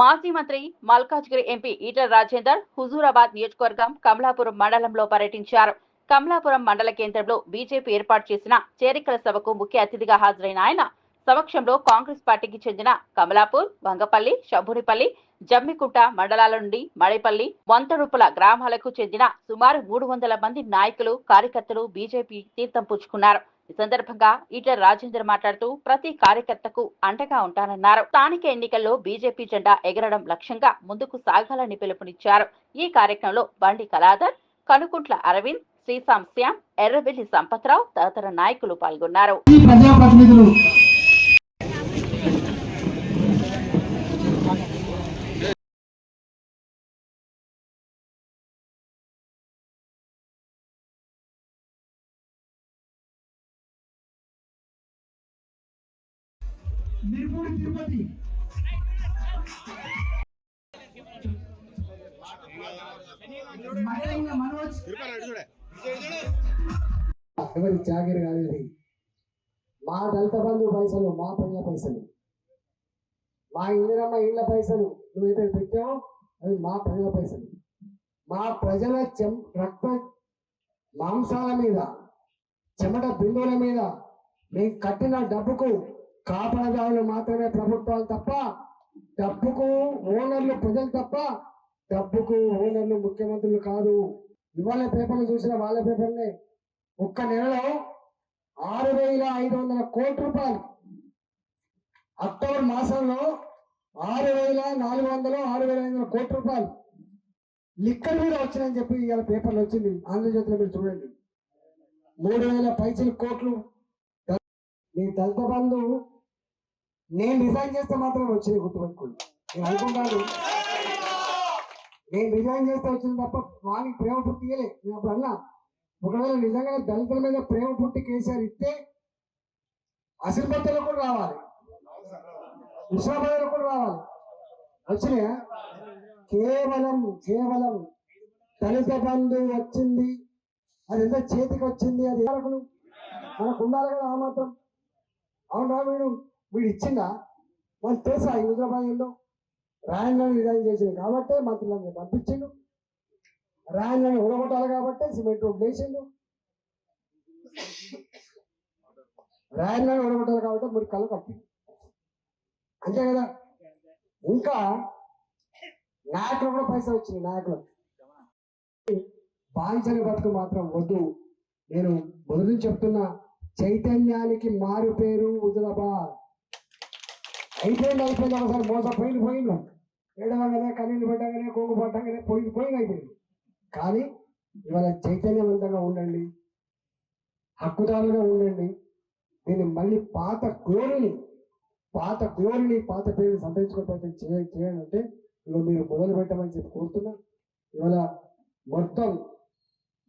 మాజీ మంత్రి మల్కాజ్గిరి ఎంపీ ఈటల రాజేందర్ హుజూరాబాద్ నియోజకవర్గం కమలాపురం మండలంలో పర్యటించారు. కమలాపురం మండల కేంద్రంలో బీజేపీ ఏర్పాటు చేసిన చేరికల సభకు ముఖ్య అతిథిగా హాజరైన ఆయన సమక్షంలో కాంగ్రెస్ పార్టీకి చెందిన కమలాపూర్ వంగపల్లి శంభునిపల్లి జమ్మికుంట మండలాల నుండి మడిపల్లి వంతడుపుల గ్రామాలకు చెందిన సుమారు మూడు వందల మంది నాయకులు కార్యకర్తలు బీజేపీ తీర్థం పుచ్చుకున్నారు. ఈ సందర్భంగా ఈటల రాజేందర్ మాట్లాడుతూ ప్రతి కార్యకర్తకు అండగా ఉంటానన్నారు. స్థానిక ఎన్నికల్లో బీజేపీ జెండా ఎగరడం లక్ష్యంగా ముందుకు సాగాలని పిలుపునిచ్చారు. ఈ కార్యక్రమంలో బండి కళాధర్ కనుకుంట్ల అరవింద్ శ్రీశాం శ్యామ్ ఎర్రవెల్లి సంపత్రావు తదితర నాయకులు పాల్గొన్నారు. నిర్మూడి తిరుపతి. మనోజ్. ఎవరి జాగిరి కాలేదు మా దళిత బంధు పైసలు మా ప్రజల పైసలు. మా ఇందిరమ్మ ఇళ్ళ పైసలు నువ్వైతే పెట్టావో అవి మా ప్రజల పైసలు. మా ప్రజల చెం రక్త మాంసాల మీద చెమట బిందువుల మీద మేము కట్టిన డబ్బుకు కాపలదారులు మాత్రమే ప్రభుత్వాలు తప్ప డబ్బుకు ఓనర్లు ప్రజలు తప్ప డబ్బుకు ఓనర్లు ముఖ్యమంత్రులు కాదు. ఇవాళ పేపర్లు చూసిన వాళ్ళ పేపర్లే. ఒక్క నెలలో ఆరు వేల ఐదు వందల కోట్ల రూపాయలు. అక్టోబర్ మాసంలో ఆరు వేల నాలుగు వందలు ఆరు వేల ఐదు వందల కోట్ల రూపాయలు. లిక్కర్ మీద వచ్చినాయని చెప్పి ఇవాళ పేపర్లు వచ్చింది. ఆంధ్రజ్యోతిలో మీరు చూడండి. మూడు వేల పైసలు కోట్లు. మీ నీ దళిత బంధువు నేను రిజైన్ చేస్తే మాత్రం వచ్చింది గుర్తుపెట్టుకోండి. నేను అనుకుంటాను. నేను రిజైన్ చేస్తే వచ్చింది తప్ప వానికి ప్రేమ పుట్టియలే నేను అప్పుడు అన్నా ఒకవేళ నిజంగా దళితుల మీద ప్రేమ పుట్టి కేసీఆర్ ఇస్తే అసలు బద్దలు కూడా రావాలి. విశ్వభద్రలు కూడా రావాలి. వచ్చినాయా? కేవలం కేవలం దళిత బంధు వచ్చింది. అది ఎంత చేతికి వచ్చింది? అది మనకు ఉండాలి కదా ఆ మాత్రం. అవునా వీడు? వీడు ఇచ్చిందా వాళ్ళు తెలుసా ఈ హైదరాబాద్ ఏందో రాయన్లను రిజైన్ చేసింది కాబట్టే మంత్రులను పంపించిండు. రాయన్లను ఉడగొట్టాలి కాబట్టి సిమెంట్ రోడ్లు వేసిండు. రాయన్లను ఉడగొట్టాలి కాబట్టి మీరు కళ్ళు కట్టి అంతే కదా? ఇంకా నాయకులు కూడా పైసలు వచ్చింది నాయకులు బాంచని బతుకు మాత్రం వద్దు. నేను మొదలు చెప్తున్నా చైతన్యానికి మారు పేరు హుజరాబాద్. అయిపోయింది అయిపోయింది ఒకసారి మోస పోయింది ఏడవగానే కన్నీళ్ళు పెట్టగానే కోకు పట్టగానే పోయింది పోయింది అయిపోయింది. కానీ ఇవాళ చైతన్యవంతంగా ఉండండి హక్కుదారులుగా ఉండండి. దీన్ని మళ్ళీ పాత గ్లోరీని పాత గ్లోరీని పాత పేరుని సంతరించుకోవడానికి చేయ చేయాలంటే ఇవాళ మీరు మొదలు పెట్టమని చెప్పి కోరుతున్నా. ఇవాళ మొత్తం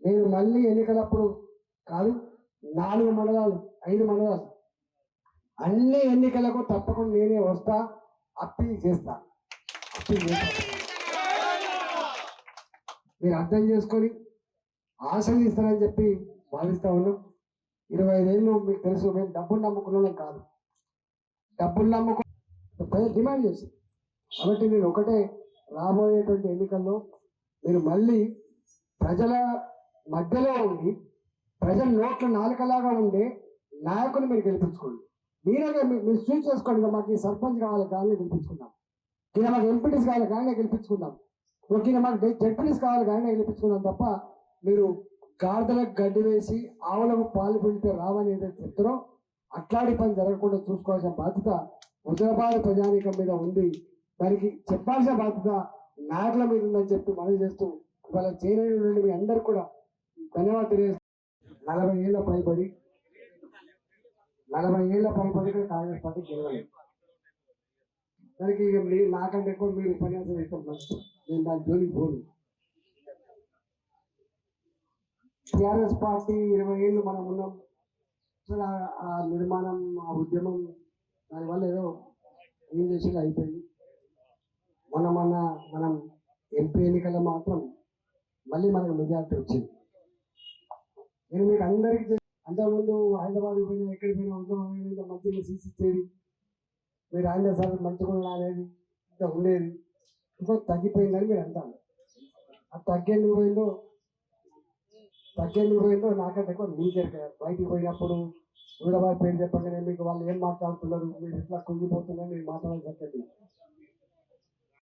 నేను మళ్ళీ ఎన్నికలప్పుడు కాదు నాలుగు మండలాలు ఐదు మండలాలు అన్ని ఎన్నికలకు తప్పకుండా నేనే వస్తా అప్పీల్ చేస్తా. అప్పీల్ చేస్తా. మీరు అర్థం చేసుకొని ఆశ్రయిస్తారని చెప్పి భావిస్తా ఉన్నాం. ఇరవై ఐదేళ్ళు మీకు తెలుసు మేము డబ్బులు నమ్ముకున్న కాదు. డబ్బులు నమ్ముకు డిమాండ్ చేసి కాబట్టి నేను ఒకటే రాబోయేటువంటి ఎన్నికల్లో మీరు మళ్ళీ ప్రజల మధ్యలో ఉండి ప్రజల నోట్ల నాలుకలాగా ఉండే నాయకుని మీరు గెలిపించుకోండి. మీరే మీరు చూస్ చేసుకోండి మాకు ఈ సర్పంచ్ కావాలి కానీ గెలిపించుకుందాం. ఈయన మాకు ఎంపీటీస్ కావాలి కానీ గెలిపించుకుందాం. ఓకే మాకు జడ్పీటీస్ కావాలి కానీ గెలిపించుకుందాం తప్ప మీరు గాడిదలకు గడ్డి వేసి ఆవులకు పాలు పిండితే రావని ఏదైతే చెప్తారో అట్లాంటి పని జరగకుండా చూసుకోవాల్సిన బాధ్యత హుజరాబాద్ ప్రజానీకం మీద ఉంది. దానికి చెప్పాల్సిన బాధ్యత నాయకుల మీద ఉందని చెప్పి మనం చేస్తూ ఇవాళ చేయలేని మీ అందరు కూడా ధన్యవాదాలు తెలియజేస్తూ నలభై ఏళ్ళ పైబడి నలభై ఏళ్ళ పైబడి కాంగ్రెస్ పార్టీ గెలవలేదు. దానికి ఇక మీరు నాకంటే ఎక్కువ మీరు ఉపన్యాసం ఇస్తాం మంచి నేను దాని జోలికి పోను. టిఆర్ఎస్ పార్టీ ఇరవై ఏళ్ళు మనం ఉన్నాం. అసలు ఆ- నిర్మాణం ఆ ఉద్యమం దానివల్ల ఏదో ఏం చేసేది అయిపోయింది. మొన్న మొన్న మనం ఎంపీ ఎన్నికల్లో మాత్రం మళ్ళీ మనకు మెజార్టీ వచ్చింది. నేను మీకు అందరికీ అంతకుముందు హైదరాబాద్ పోయినా ఎక్కడికి పోయినా ఉద్యమం అయినా మంచిగా సీసీ ఇచ్చేది మీరు ఆయన సార్ మంచిగా రాలేదు ఇంత ఉండేది. ఇంకో తగ్గిపోయిందని మీరు అంటారు. ఆ తగ్గేందుకు పోయిందో తగ్గేందుకు పోయిందో నాకంటే ఎక్కువ కదా బయటికి పోయినప్పుడు హుజూరాబాద్ పేరు చెప్పండి మీకు వాళ్ళు ఏం మాట్లాడుతున్నారు మీరు ఎట్లా కుంగిపోతున్నారు నేను మాట్లాడాల్సి వస్తుంది